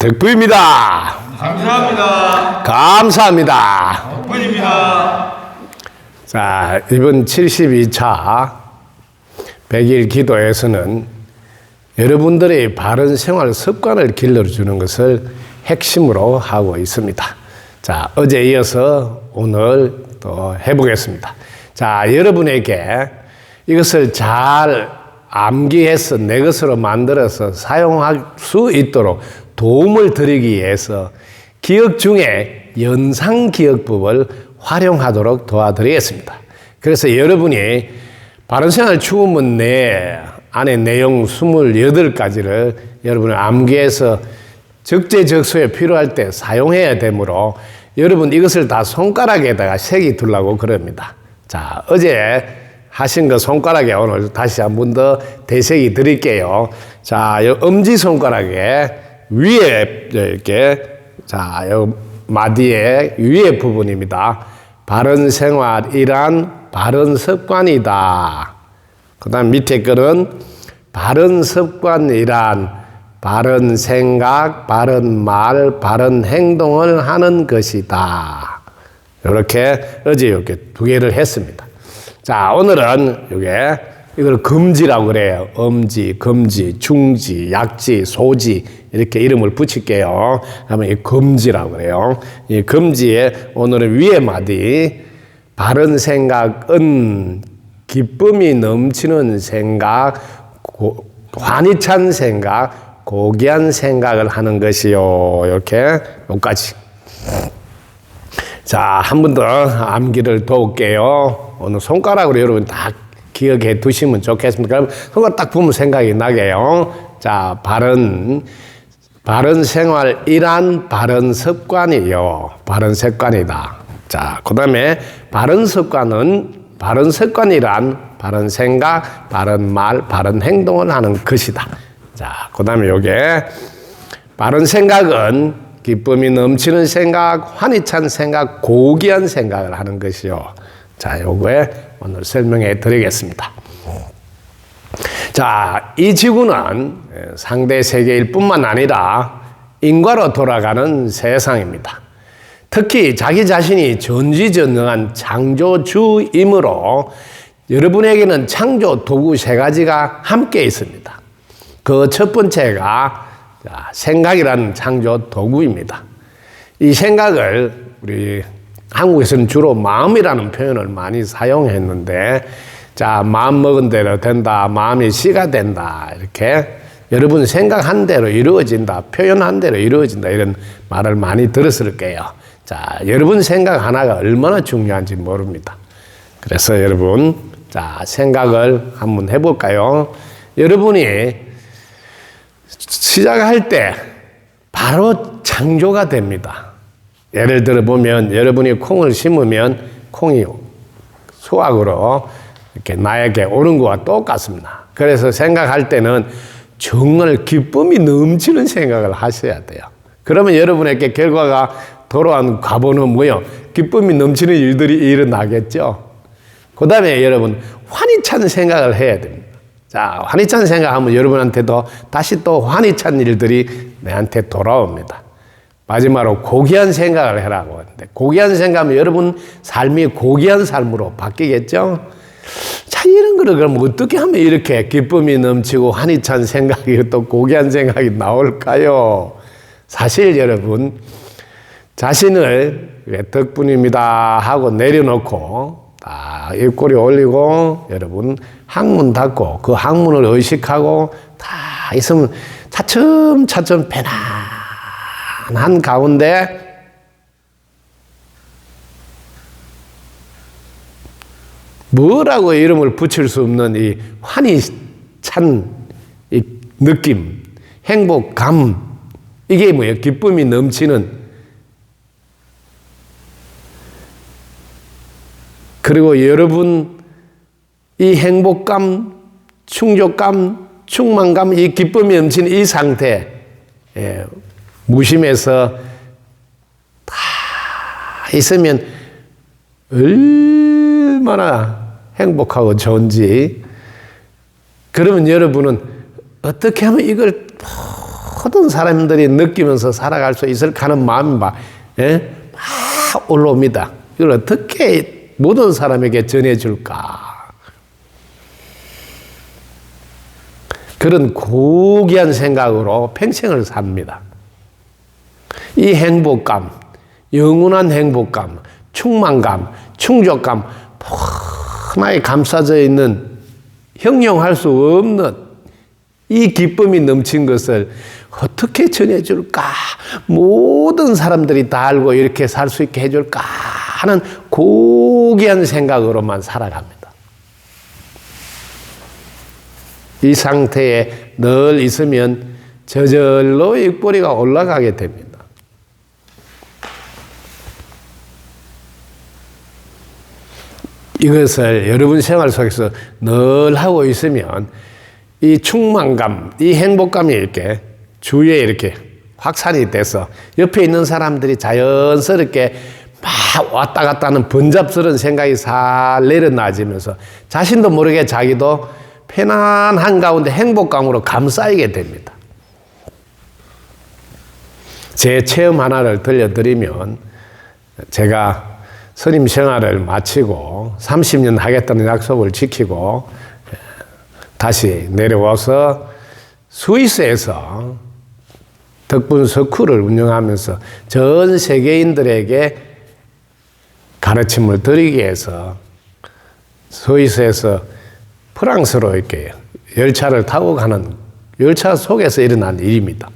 덕부입니다. 감사합니다. 감사합니다. 덕분입니다. 자, 이번 72차 100일 기도에서는 여러분들의 바른 생활 습관을 길러주는 것을 핵심으로 하고 있습니다. 자, 어제 이어서 오늘 또 해보겠습니다. 자, 여러분에게 이것을 잘 암기해서 내 것으로 만들어서 사용할 수 있도록 도움을 드리기 위해서 기억 중에 연상 기억법을 활용하도록 도와드리겠습니다. 그래서 여러분이 바른생활 추구문 내 안에 내용 28가지를 여러분을 암기해서 적재적소에 필요할 때 사용해야 되므로 여러분 이것을 다 손가락에다가 색이 두려고 그럽니다. 자, 어제 하신 거 손가락에 오늘 다시 한 번 더 대색이 드릴게요. 자, 요 엄지 손가락에 위에 이렇게 자, 요 마디의 위에 부분입니다. 바른 생활이란 바른 습관이다. 그 다음 밑에 거는 바른 습관이란 바른 생각, 바른 말, 바른 행동을 하는 것이다. 이렇게 어제 이렇게 두 개를 했습니다. 자, 오늘은 이게 이걸 금지라고 그래요. 엄지, 금지, 중지, 약지, 소지 이렇게 이름을 붙일게요. 그러면 이 금지라고 그래요. 이 금지에 오늘은 위에 마디 바른 생각은 기쁨이 넘치는 생각, 고, 환희 찬 생각, 고귀한 생각을 하는 것이요. 이렇게 여기까지. 자, 한 번 더 암기를 도울게요. 오늘 손가락으로 여러분 다 기억해 두시면 좋겠습니다. 그럼 손가락 딱 보면 생각이 나게요. 자, 바른, 바른 생활 이란 바른 습관이요. 바른 습관이다. 자, 그 다음에 바른 습관은, 바른 습관이란 바른 생각, 바른 말, 바른 행동을 하는 것이다. 자, 그 다음에 요게 바른 생각은 기쁨이 넘치는 생각, 환희 찬 생각, 고귀한 생각을 하는 것이요. 자, 요거에 오늘 설명해 드리겠습니다. 자, 이 지구는 상대 세계일 뿐만 아니라 인과로 돌아가는 세상입니다. 특히 자기 자신이 전지전능한 창조주이므로 여러분에게는 창조 도구 세 가지가 함께 있습니다. 그 첫 번째가 생각이라는 창조 도구입니다. 이 생각을 우리 한국에서는 주로 마음이라는 표현을 많이 사용했는데, 자, 마음 먹은 대로 된다, 마음이 씨가 된다, 이렇게 여러분 생각한 대로 이루어진다, 표현한 대로 이루어진다, 이런 말을 많이 들었을 거예요. 자, 여러분 생각 하나가 얼마나 중요한지 모릅니다. 그래서 여러분, 자, 생각을 한번 해볼까요? 여러분이 시작할 때 바로 창조가 됩니다. 예를 들어 보면 여러분이 콩을 심으면 콩이 수확으로 이렇게 나에게 오는 것과 똑같습니다. 그래서 생각할 때는 정말 기쁨이 넘치는 생각을 하셔야 돼요. 그러면 여러분에게 결과가 돌아온 과보는 뭐요? 기쁨이 넘치는 일들이 일어나겠죠. 그 다음에 여러분 환희 찬 생각을 해야 됩니다. 자, 환희 찬 생각하면 여러분한테도 다시 또 환희 찬 일들이 내한테 돌아옵니다. 마지막으로 고귀한 생각을 해라고 하는데 고귀한 생각하면 여러분 삶이 고귀한 삶으로 바뀌겠죠? 자, 이런 거를 그럼 어떻게 하면 이렇게 기쁨이 넘치고 환희 찬 생각이 또 고귀한 생각이 나올까요? 사실 여러분 자신을 덕분입니다 하고 내려놓고 다 입꼬리 올리고 여러분 항문 닫고 그 항문을 의식하고 다 있으면 차츰차츰 편안한 가운데 뭐라고 이름을 붙일 수 없는 이 환희 찬이 느낌, 행복감, 이게 뭐예요? 기쁨이 넘치는 그리고 여러분 이 행복감, 충족감, 충만감, 이 기쁨이 넘치는 이 상태, 예, 무심해서 다 있으면 얼 마나 행복하고 좋은지. 그러면 여러분은 어떻게 하면 이걸 모든 사람들이 느끼면서 살아갈 수 있을 하는 마음이 막, 예? 막 올라옵니다. 이걸 어떻게 모든 사람에게 전해줄까? 그런 고귀한 생각으로 평생을 삽니다. 이 행복감, 영원한 행복감, 충만감, 충족감, 하나에 감싸져 있는 형용할 수 없는 이 기쁨이 넘친 것을 어떻게 전해줄까? 모든 사람들이 다 알고 이렇게 살 수 있게 해줄까? 하는 고귀한 생각으로만 살아갑니다. 이 상태에 늘 있으면 저절로 입꼬리가 올라가게 됩니다. 이것을 여러분 생활 속에서 늘 하고 있으면 이 충만감, 이 행복감이 이렇게 주위에 이렇게 확산이 돼서 옆에 있는 사람들이 자연스럽게 막 왔다 갔다 하는 번잡스러운 생각이 살 내려놔지면서 자신도 모르게 자기도 편안한 가운데 행복감으로 감싸이게 됩니다. 제 체험 하나를 들려드리면 제가 선임 생활을 마치고 30년 하겠다는 약속을 지키고 다시 내려와서 스위스에서 덕분 스쿨을 운영하면서 전 세계인들에게 가르침을 드리기 위해서 스위스에서 프랑스로 이렇게 열차를 타고 가는 열차 속에서 일어난 일입니다.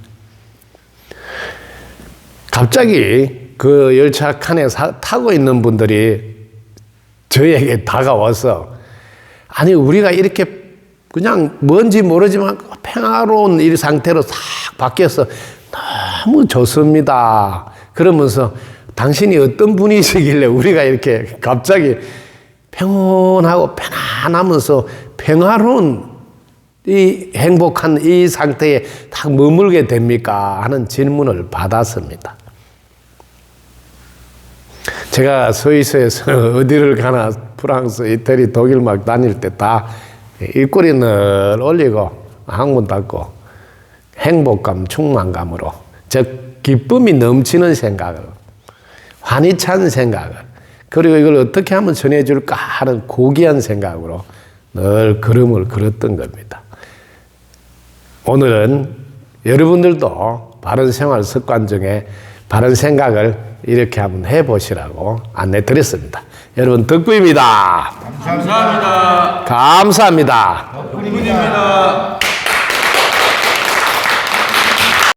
갑자기 그 열차 칸에 사- 타고 있는 분들이 저에게 다가와서 아니 우리가 이렇게 그냥 뭔지 모르지만 평화로운 이 상태로 싹 바뀌어서 너무 좋습니다. 그러면서 당신이 어떤 분이시길래 우리가 이렇게 갑자기 평온하고 편안하면서 평화로운 이 행복한 이 상태에 딱 머물게 됩니까? 하는 질문을 받았습니다. 제가 스위스에서 어디를 가나 프랑스, 이태리, 독일 막 다닐 때 다 일꼬리를 올리고 항문 닫고 행복감, 충만감으로 즉 기쁨이 넘치는 생각을 환희 찬 생각을 그리고 이걸 어떻게 하면 전해줄까 하는 고귀한 생각으로 늘 걸음을 걸었던 겁니다. 오늘은 여러분들도 바른 생활 습관 중에 바른 생각을 이렇게 한번 해보시라고 안내 드렸습니다. 여러분 덕구입니다. 감사합니다. 감사합니다. 덕분입니다.